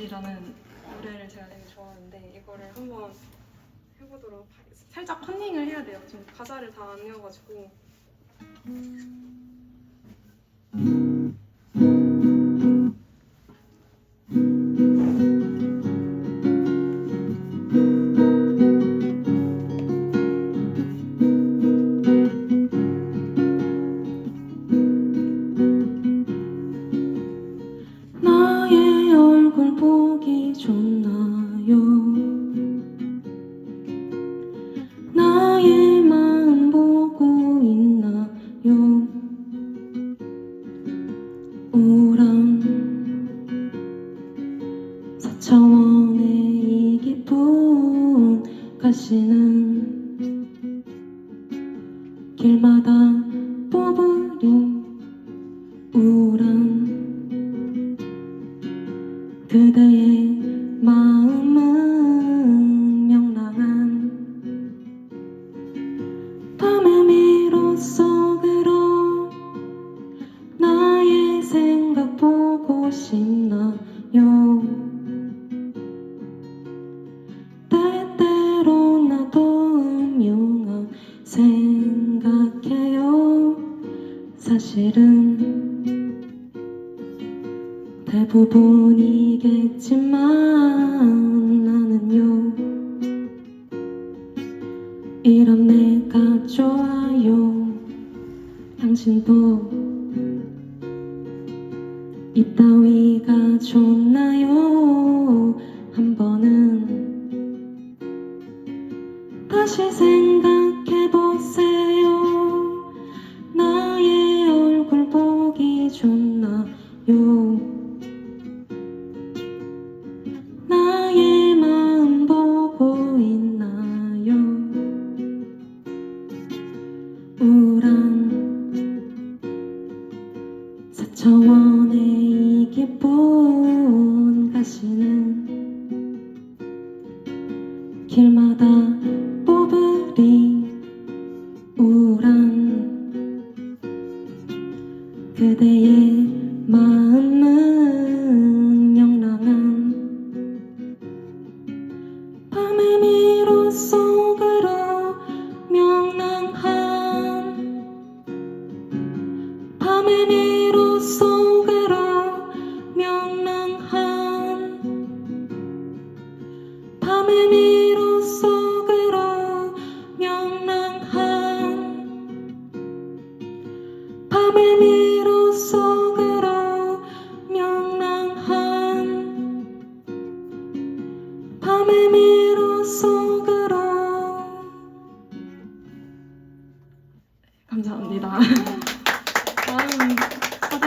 이라는 노래를 제가 되게 좋아하는데 이거를 한번 해보도록 하겠습니다. 살짝 컨닝을 해야 돼요. 지금 가사를 다 안 외워가지고. 나 좋나요? 나의 마음 보고 있나요? 우울한 사차원의 이 기쁜 가시는 길마다 그대의 마음은 명랑한 밤의 미로 속으로 나의 생각 보고 싶나요? 때때로 나도 음흉한 생각해요. 사실은 대부분이겠지만 나는요 이런 내가 좋아요 당신도 이 따위가 좋나요? 한 번은 다시 생각해보세요. 나의 얼굴 보기 좋나요 사차원의 이 기쁜 가시는 길마다 뽑으리 우울한 그대의 마음은 밤의 미로 속으로 명랑한 밤의 미로 속으로 감사합니다. 다음